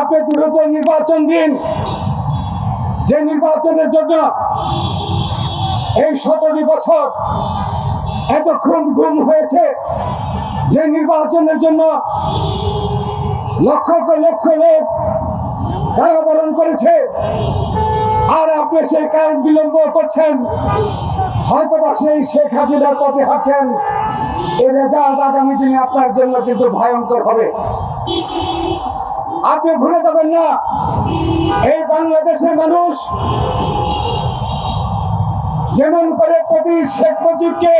আপনি দ্রুত নির্বাচন দিন। যে নির্বাচনের জন্য এই সতেরো বছর এত খুন গুম হয়েছে, যে নির্বাচনের জন্য লক্ষ লক্ষ লোক কারাবরণ করেছে, আর আপনি সেই কারণ বিলম্ব করছেন হয়তো বা সেই শেখ হাসিনার পথে হাঁটছেন। এই রেজাল্ট আগামী দিনে আপনার জন্য কিন্তু ভয়ঙ্কর হবে। আপনি ভুলে যাবেন না। এই বাংলাদেশের মানুষ যেমন করে প্রতি শেখ মুজিবকে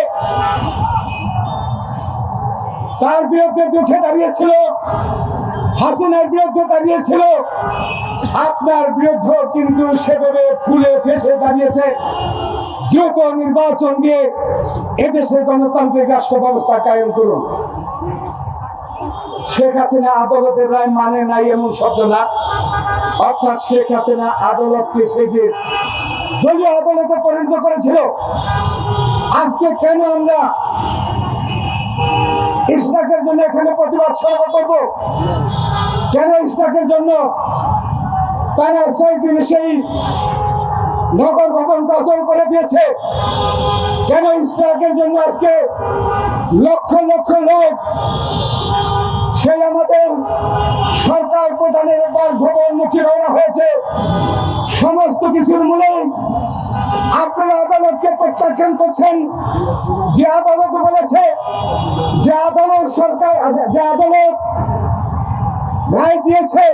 তার বিরুদ্ধে দুঃখে দাঁড়িয়েছিল, হাসিনার বিরুদ্ধে দাঁড়িয়েছিল, আপনার বিরুদ্ধে কিন্তু সেভাবে ফুলে ফেসে দাঁড়িয়েছে। দ্রুত নির্বাচন দিয়ে এদেশে গণতান্ত্রিক রাষ্ট্র ব্যবস্থা কায়েম করুন। শেখ হাসিনা আদালতের রায় মানে নাই এমন শব্দ না। অর্থাৎ শেখ হাসিনা আদালতকে সেদিন দলীয় আদালতে পরিণত করেছিল, আজকে কেন আমরা ইসলাকের জন্য এখানে প্রতিবাদ সভা করব? কেন ইসলাকের জন্য তারা সেই দিন সেই নগর ভবন অচল করে দিয়েছে? কেন ইসলাকের জন্য আজকে লক্ষ লক্ষ লোক সেই আমাদের সরকার প্রধানের বাসভবন মুখী রওনা হয়েছে। সমস্ত কিছুর মূলে আপনারা আদালতকে প্রত্যাখ্যান করছেন। যে আদালত বলেছে যে আদালত সরকার, যে আদালত রায় দিয়েছে,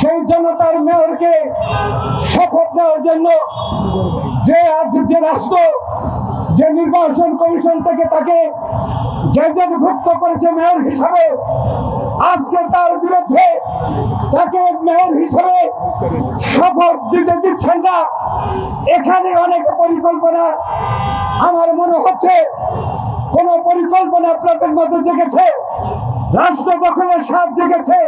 সেই জন্য তার মেয়রকে শপথ দেওয়ার জন্য যে যে রাষ্ট্র যে নির্বাচন কমিশন থেকে তাকে গেজেটভুক্ত করেছে মেয়র হিসাবে, আজকে তার বিরুদ্ধে তাকে মেয়র হিসাবে শপথ দিতে দিচ্ছেন না। এখানে অনেক পরিকল্পনা আমার মনে হচ্ছে, কোন পরিকল্পনা আপনাদের মধ্যে জেগেছে? রাষ্ট্র দখলের সাথ জেগেছে?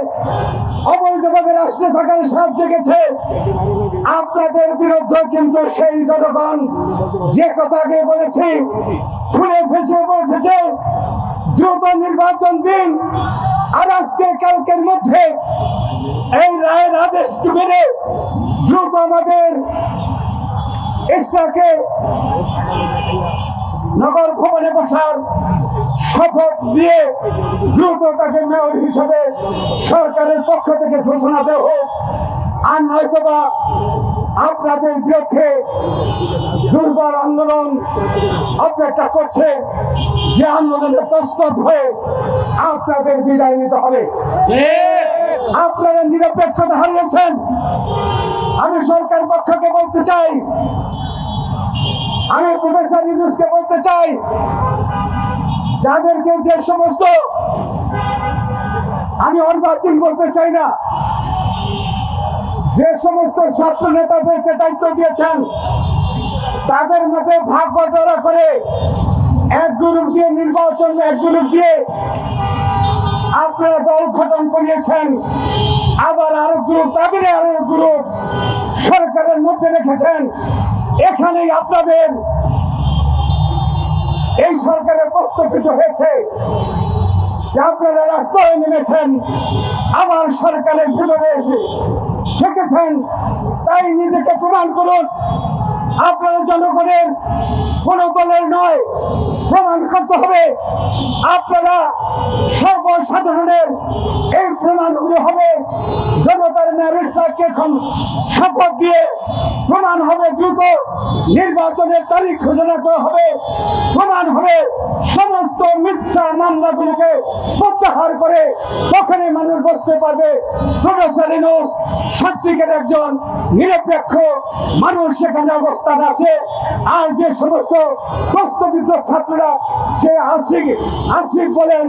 অবৈধভাবে রাষ্ট্রে থাকার সাথ জেগেছে আপনাদের বিরুদ্ধে কিন্তু সেই জনগণ যে কথা আগে বলেছি ফুলে ফেসে উঠেছে দ্রুত নির্বাচন দিন। আর আজকে কালকের মধ্যে এই রায়ের আদেশ মেনে দ্রুত আমাদের ইসলাকে নগর ভবনে বসার শপথ দিয়ে দ্রুত তাকে মেয়র হিসাবে সরকারের পক্ষ থেকে ঘোষণা দেওয়া হোক। আর নয়তোবা আপনাদের বিরুদ্ধে দুর্বার আন্দোলন অপেক্ষা করছে, যে আন্দোলনে প্রস্তুত হয়ে আপনাদের বিদায় নিতে হবে। আপনারা নিরপেক্ষতা হারিয়েছেন। আমি সরকার পক্ষকে বলতে চাই প্রফেসর ইউনুসকে বলতে চাই, যাদেরকে যে সমস্ত আমি বলতে চাই না, যে সমস্ত ছাত্র নেতাদেরকে দায়িত্ব দিয়েছেন, তাদের মধ্যে ভাগ করে এক গ্রুপ দিয়ে নির্বাচন, এক গ্রুপ দিয়ে আপনারা দল গঠন করিয়েছেন, আবার আরও গ্রুপ, তাদের আরও গ্রুপ সরকারের মধ্যে রেখেছেন। এখানেই আপনাদের এই সরকারের প্রস্তুত হয়েছে আপনারা রাস্তায় নেমেছেন, আবার সরকারের ভিতরে এসে থেকেছেন তাই নিজেকে প্রমাণ করুন। আপনারা জনগণের কোন দলের নয়, প্রমাণ করতে হবে, আপনারা সর্বসাধারণের এই প্রমাণগুলো হবে জনতার ন্যায়কে এখন শপথ দিয়ে প্রমাণ হবে দ্রুত নির্বাচনের তারিখ ঘোষণা করা হবে। প্রমাণ হবে সমস্ত মিথ্যা মামলাগুলোকে প্রত্যাহার করে তখনই মানুষ বসতে পারবে প্রফেসর ইনুস সত্যিকের একজন নিরপেক্ষ মানুষ সেখানে অবস্থান আছে। আর যে সমস্ত প্রস্তবিদ্ধ ছাত্ররা, সে আশিক আশিক বলেন